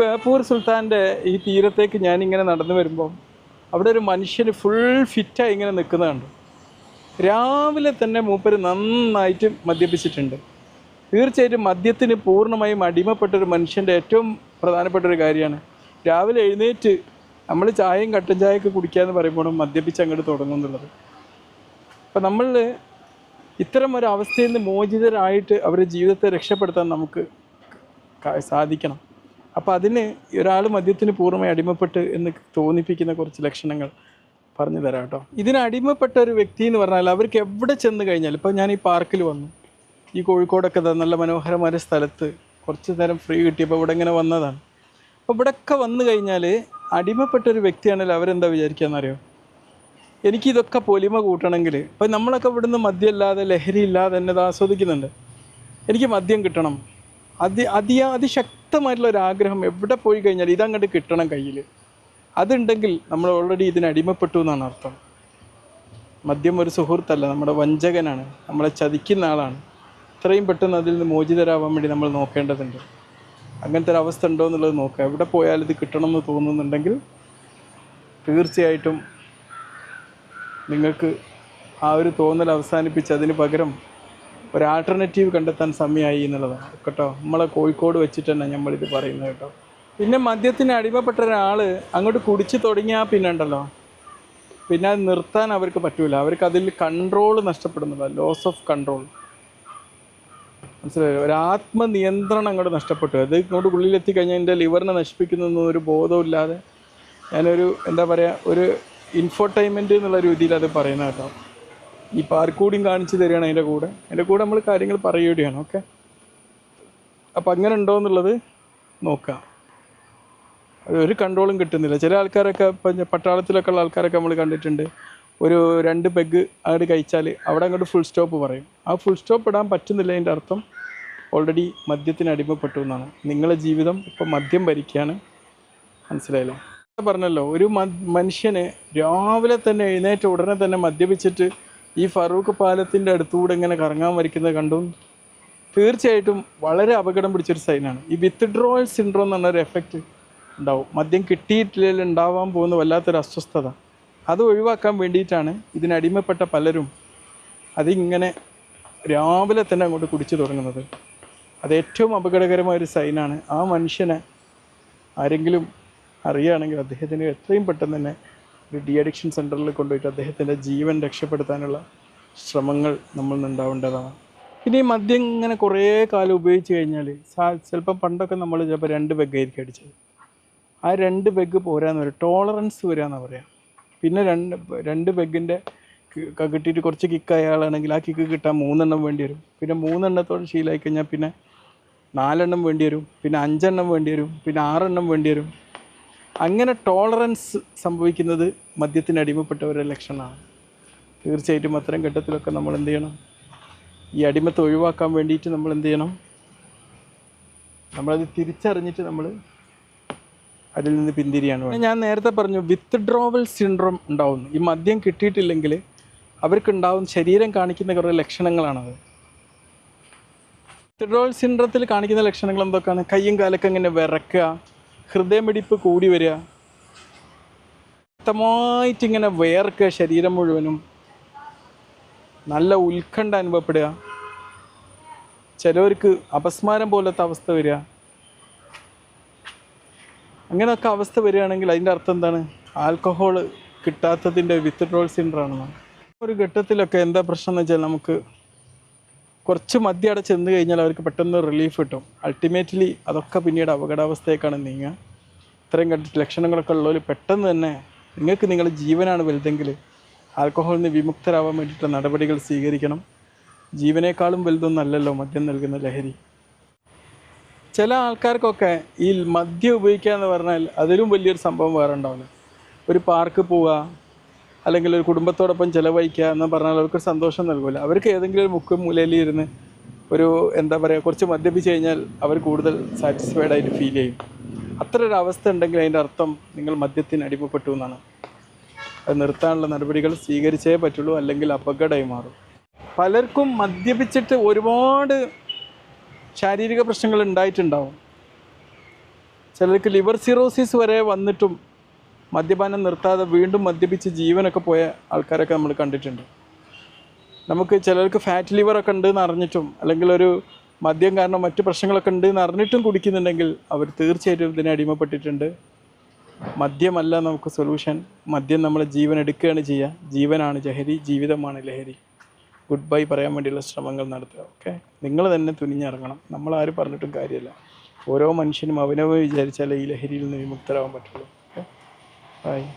ബേപ്പൂർ സുൽത്താന്റെ ഈ തീരത്തേക്ക് ഞാൻ ഇങ്ങനെ നടന്നു വരുമ്പം അവിടെ ഒരു മനുഷ്യന് ഫുൾ ഫിറ്റായി ഇങ്ങനെ നിൽക്കുന്നത് രാവിലെ തന്നെ മൂപ്പര് നന്നായിട്ട് മദ്യപിച്ചിട്ടുണ്ട്. തീർച്ചയായിട്ടും മദ്യത്തിന് പൂർണമായും അടിമപ്പെട്ട ഒരു മനുഷ്യന്റെ ഏറ്റവും പ്രധാനപ്പെട്ട ഒരു കാര്യമാണ്. രാവിലെ എഴുന്നേറ്റ് നമ്മൾ ചായയും കട്ടൻ ചായയൊക്കെ കുടിക്കാന്ന് പറയുമ്പോഴും മദ്യപിച്ച് അങ്ങോട്ട് തുടങ്ങും എന്നുള്ളത്. അപ്പം നമ്മൾ ഇത്തരം ഒരു അവസ്ഥയിൽ നിന്ന് മോചിതരായിട്ട് അവരുടെ ജീവിതത്തെ രക്ഷപ്പെടുത്താൻ നമുക്ക് സാധിക്കണം. അപ്പോൾ അതിന് ഒരാൾ മദ്യത്തിന് പൂർണമായി അടിമപ്പെട്ട് എന്ന് തോന്നിപ്പിക്കുന്ന കുറച്ച് ലക്ഷണങ്ങൾ പറഞ്ഞു തരാം കേട്ടോ. ഇതിന് അടിമപ്പെട്ട ഒരു വ്യക്തി എന്ന് പറഞ്ഞാൽ അവർക്ക് എവിടെ ചെന്ന് കഴിഞ്ഞാൽ ഇപ്പോൾ ഞാൻ ഈ പാർക്കിൽ വന്നു. ഈ കോഴിക്കോടൊക്കെ നല്ല മനോഹരമായ സ്ഥലത്ത് കുറച്ച് നേരം ഫ്രീ കിട്ടിയപ്പോൾ ഇവിടെ ഇങ്ങനെ വന്നതാണ്. അപ്പോൾ ഇവിടെയൊക്കെ വന്നു കഴിഞ്ഞാൽ അടിമപ്പെട്ട ഒരു വ്യക്തിയാണെങ്കിൽ അവരെന്താ വിചാരിക്കുകയെന്നറിയോ എനിക്കിതൊക്കെ പൊലിമ കൂട്ടണമെങ്കിൽ ഇപ്പം നമ്മളൊക്കെ ഇവിടുന്ന് മദ്യമില്ലാതെ ലഹരി ഇല്ലാതെ എന്നെ ആസ്വദിക്കുന്നുണ്ട്. എനിക്ക് മദ്യം കിട്ടണം. അതി അതി അതിശക്തമായിട്ടുള്ള ഒരു ആഗ്രഹം എവിടെ പോയി കഴിഞ്ഞാൽ ഇതങ്ങോട്ട് കിട്ടണം കയ്യിൽ അതുണ്ടെങ്കിൽ നമ്മൾ ഓൾറെഡി ഇതിന് അടിമപ്പെട്ടു എന്നാണ് അർത്ഥം. മദ്യം ഒരു സുഹൃത്തല്ല നമ്മുടെ വഞ്ചകനാണ് നമ്മളെ ചതിക്കുന്ന ആളാണ്. ഇത്രയും പെട്ടെന്ന് അതിൽ നിന്ന് മോചിതരാവാൻ വേണ്ടി നമ്മൾ നോക്കേണ്ടതുണ്ട്. അങ്ങനത്തെ ഒരു അവസ്ഥ ഉണ്ടോ എന്നുള്ളത് നോക്കുക. എവിടെ പോയാലും ഇത് കിട്ടണം എന്ന് തോന്നുന്നുണ്ടെങ്കിൽ തീർച്ചയായിട്ടും നിങ്ങൾക്ക് ആ ഒരു തോന്നൽ അവസാനിപ്പിച്ച് അതിന് പകരം ഒരു ആൾട്ടർനേറ്റീവ് കണ്ടെത്താൻ സമയമായി എന്നുള്ളതാണ്. കേട്ടോ? നമ്മളെ കോഴിക്കോട് വെച്ചിട്ട് തന്നെ നമ്മളിത് പറയുന്നത് കേട്ടോ. പിന്നെ മദ്യത്തിന് അടിമപ്പെട്ട ഒരാൾ അങ്ങോട്ട് കുടിച്ച് തുടങ്ങിയാൽ പിന്നെ ഉണ്ടല്ലോ. പിന്നെ അത് നിർത്താൻ അവർക്ക് പറ്റൂല. അവർക്ക് അതിൽ കൺട്രോൾ നഷ്ടപ്പെടുന്നില്ല ലോസ് ഓഫ് കൺട്രോൾ മനസ്സിലായോ? ഒരു ആത്മനിയന്ത്രണം അങ്ങോട്ട് നഷ്ടപ്പെട്ടു. അത് ഇങ്ങോട്ട് ഉള്ളിലെത്തി കഴിഞ്ഞാൽ എന്റെ ലിവറിനെ നശിപ്പിക്കുന്നൊന്നും ഒരു ബോധമില്ലാതെ ഞാനൊരു എന്താ പറയുക ഒരു ഇൻഫോർടൈൻമെന്റ് എന്നുള്ള രീതിയിൽ അത് പറയുന്നത് കേട്ടോ. ഈ പാർക്കൂടിയും കാണിച്ചു തരികയാണ് അതിന്റെ കൂടെ. അതിന്റെ കൂടെ നമ്മൾ കാര്യങ്ങൾ പറയുകയാണ് ഓക്കെ അപ്പം അങ്ങനെ ഉണ്ടോ എന്നുള്ളത് നോക്കാം. ഒരു കൺട്രോളും കിട്ടുന്നില്ല. ചില ആൾക്കാരൊക്കെ ഇപ്പം പട്ടാളത്തിലൊക്കെ ഉള്ള ആൾക്കാരൊക്കെ നമ്മൾ കണ്ടിട്ടുണ്ട്. ഒരു രണ്ട് പെഗ് അങ്ങോട്ട് കഴിച്ചാൽ അവിടെ അങ്ങോട്ട് ഫുൾ സ്റ്റോപ്പ് പറയും. ആ ഫുൾ സ്റ്റോപ്പ് ഇടാൻ പറ്റുന്നില്ല അതിന്റെ അർത്ഥം ഓൾറെഡി മദ്യത്തിന് അടിമപ്പെട്ടു എന്നാണ്. നിങ്ങളെ ജീവിതം ഇപ്പോൾ മദ്യം ഭരിക്കുകയാണ്. മനസ്സിലായല്ലോ? പറഞ്ഞല്ലോ ഒരു മനുഷ്യന് രാവിലെ തന്നെ എഴുന്നേറ്റ ഉടനെ തന്നെ മദ്യപിച്ചിട്ട് ഈ ഫറൂഖ് പാലത്തിന്റെ അടുത്തുകൂടെ ഇങ്ങനെ കറങ്ങാൻ വരയ്ക്കുന്നത് കണ്ടു തീർച്ചയായിട്ടും വളരെ അപകടം പിടിച്ചൊരു സൈനാണ്. ഈ വിത്ത് ഡ്രോയൽ സിൻഡ്രോം എന്ന് പറഞ്ഞൊരു എഫക്റ്റ് ഉണ്ടാവും. മദ്യം കിട്ടിയിട്ടില്ലെങ്കിൽ ഉണ്ടാവാൻ പോകുന്ന വല്ലാത്തൊരു അസ്വസ്ഥത. അത് ഒഴിവാക്കാൻ വേണ്ടിയിട്ടാണ് ഇതിനടിമപ്പെട്ട പലരും അതിങ്ങനെ രാവിലെ തന്നെ അങ്ങോട്ട് കുടിച്ചു തുടങ്ങുന്നത്. അത് ഏറ്റവും അപകടകരമായ ഒരു സൈനാണ്. ആ മനുഷ്യനെ ആരെങ്കിലും അറിയുകയാണെങ്കിൽ അദ്ദേഹത്തിന് എത്രയും പെട്ടെന്ന് തന്നെ ഒരു ഡി അഡിക്ഷൻ സെന്ററിൽ കൊണ്ടുപോയിട്ട് അദ്ദേഹത്തിന്റെ ജീവൻ രക്ഷപ്പെടുത്താനുള്ള ശ്രമങ്ങൾ നമ്മൾ ഉണ്ടാവേണ്ടതാണ്. ഇനി മദ്യം ഇങ്ങനെ കുറേ കാലം ഉപയോഗിച്ച് കഴിഞ്ഞാൽ സാ ചിലപ്പോൾ പണ്ടൊക്കെ നമ്മൾ ചിലപ്പോൾ രണ്ട് ബെഗ്ഗായിരിക്കും അടിച്ചത്. ആ രണ്ട് ബെഗ് പോരാന്ന് പറയാം. ടോളറൻസ് വരാമെന്ന് പറയാം. പിന്നെ രണ്ട് രണ്ട് ബെഗിന്റെ കിട്ടിയിട്ട് കുറച്ച് കിക്ക് അയാളാണെങ്കിൽ ആ കിക്ക് കിട്ടാൻ മൂന്നെണ്ണം വേണ്ടി വരും. പിന്നെ മൂന്നെണ്ണത്തോട് ശീലമായി കഴിഞ്ഞാൽ പിന്നെ നാലെണ്ണം വേണ്ടി വരും. പിന്നെ അഞ്ചെണ്ണം വേണ്ടി വരും. പിന്നെ ആറെണ്ണം വേണ്ടി വരും. അങ്ങനെ ടോളറൻസ് സംഭവിക്കുന്നത് മദ്യത്തിന് അടിമപ്പെട്ടവരുടെ ലക്ഷണമാണ്. തീർച്ചയായിട്ടും അത്തരം ഘട്ടത്തിലൊക്കെ നമ്മൾ എന്ത് ചെയ്യണം? ഈ അടിമത്തെ ഒഴിവാക്കാൻ വേണ്ടിയിട്ട് നമ്മൾ എന്ത് ചെയ്യണം? നമ്മളത് തിരിച്ചറിഞ്ഞിട്ട് നമ്മൾ അതിൽ നിന്ന് പിന്തിരിയാണ് ഞാൻ നേരത്തെ പറഞ്ഞു വിത്ത്ഡ്രോവൽ സിൻഡ്രോം ഉണ്ടാവുന്നു. ഈ മദ്യം കിട്ടിയിട്ടില്ലെങ്കിൽ അവർക്കുണ്ടാവുന്ന ശരീരം കാണിക്കുന്ന കുറേ ലക്ഷണങ്ങളാണത്. വിത്ത്ഡ്രോവൽ സിൻഡ്രത്തിൽ കാണിക്കുന്ന ലക്ഷണങ്ങൾ എന്തൊക്കെയാണ്? കയ്യും കാലൊക്കെ ഇങ്ങനെ വിറക്കുക ഹൃദയമിടിപ്പ് കൂടി വരിക. വ്യക്തമായിട്ടിങ്ങനെ വേർക്കുക ശരീരം മുഴുവനും. നല്ല ഉത്കണ്ഠ അനുഭവപ്പെടുക. ചിലവർക്ക് അപസ്മാരം പോലത്തെ അവസ്ഥ വരിക. അങ്ങനെയൊക്കെ അവസ്ഥ വരികയാണെങ്കിൽ അതിന്റെ അർത്ഥം എന്താണ്? ആൽക്കഹോൾ കിട്ടാത്തതിന്റെ വിത്ത്ഡ്രോൾ സിൻഡ്രാണെന്നാണ് ഒരു ഘട്ടത്തിലൊക്കെ എന്താ പ്രശ്നം എന്ന് വെച്ചാൽ നമുക്ക് കുറച്ച് മദ്യം അവിടെ ചെന്ന് കഴിഞ്ഞാൽ അവർക്ക് പെട്ടെന്ന് റിലീഫ് കിട്ടും. അൾട്ടിമേറ്റ്ലി അതൊക്കെ പിന്നീട് അപകടാവസ്ഥയേക്കാണ് നീങ്ങുക. ഇത്രയും കണ്ടിട്ട് ലക്ഷണങ്ങളൊക്കെ ഉള്ളവർ പെട്ടെന്ന് തന്നെ നിങ്ങൾക്ക് നിങ്ങളുടെ ജീവനാണ് വലുതെങ്കിൽ ആൽക്കഹോളിൽ നിന്ന് വിമുക്തരാവാൻ വേണ്ടിയിട്ടുള്ള നടപടികൾ സ്വീകരിക്കണം. ജീവനേക്കാളും വലുതൊന്നല്ലല്ലോ മദ്യം നൽകുന്ന ലഹരി. ചില ആൾക്കാർക്കൊക്കെ ഈ മദ്യം ഉപയോഗിക്കുക എന്ന് പറഞ്ഞാൽ അതിലും വലിയൊരു സംഭവം വേറെ ഉണ്ടാവില്ല. ഒരു പാർക്ക് പോവുക അല്ലെങ്കിൽ ഒരു കുടുംബത്തോടൊപ്പം ചിലവഴിക്കുക എന്ന് പറഞ്ഞാൽ അവർക്ക് സന്തോഷം നൽകില്ല അവർക്ക് ഏതെങ്കിലും ഒരു മുക്കും മൂലയിൽ ഇരുന്ന് ഒരു എന്താ പറയുക കുറച്ച് മദ്യപിച്ച് കഴിഞ്ഞാൽ അവർ കൂടുതൽ സാറ്റിസ്ഫൈഡ് ആയിട്ട് ഫീൽ ചെയ്യും. അത്ര ഒരു അവസ്ഥ ഉണ്ടെങ്കിൽ അതിന്റെ അർത്ഥം നിങ്ങൾ മദ്യത്തിന് അടിമപ്പെട്ടു എന്നാണ്. അത് നിർത്താനുള്ള നടപടികൾ സ്വീകരിച്ചേ പറ്റുള്ളൂ അല്ലെങ്കിൽ അപകടമായി മാറും. പലർക്കും മദ്യപിച്ചിട്ട് ഒരുപാട് ശാരീരിക പ്രശ്നങ്ങൾ ഉണ്ടായിട്ടുണ്ടാവും. ചിലർക്ക് ലിവർ സിറോസിസ് വരെ വന്നിട്ടും മദ്യപാനം നിർത്താതെ വീണ്ടും മദ്യപിച്ച് ജീവനൊക്കെ പോയ ആൾക്കാരൊക്കെ നമ്മൾ കണ്ടിട്ടുണ്ട്. നമുക്ക് ചിലർക്ക് ഫാറ്റ് ലിവറൊക്കെ ഉണ്ട് എന്ന് അറിഞ്ഞിട്ടും അല്ലെങ്കിൽ ഒരു മദ്യം കാരണം മറ്റ് പ്രശ്നങ്ങളൊക്കെ ഉണ്ട് എന്ന് അറിഞ്ഞിട്ടും കുടിക്കുന്നുണ്ടെങ്കിൽ അവർ തീർച്ചയായിട്ടും ഇതിനെ അടിമപ്പെട്ടിട്ടുണ്ട്. മദ്യമല്ല നമുക്ക് സൊല്യൂഷൻ മദ്യം നമ്മളെ ജീവൻ എടുക്കുകയാണ് ചെയ്യുക. ജീവനാണ് ജഹരി ജീവിതമാണ് ലഹരി. ഗുഡ് ബൈ പറയാൻ വേണ്ടിയുള്ള ശ്രമങ്ങൾ നടത്തുക ഓക്കെ നിങ്ങൾ തന്നെ തുനിഞ്ഞിറങ്ങണം. നമ്മളാരും പറഞ്ഞിട്ടും കാര്യമില്ല. ഓരോ മനുഷ്യനും അവനവ വിചാരിച്ചാലേ ഈ ലഹരിയിൽ നിന്ന് വിമുക്തരാകാൻ പറ്റുള്ളൂ. Bye.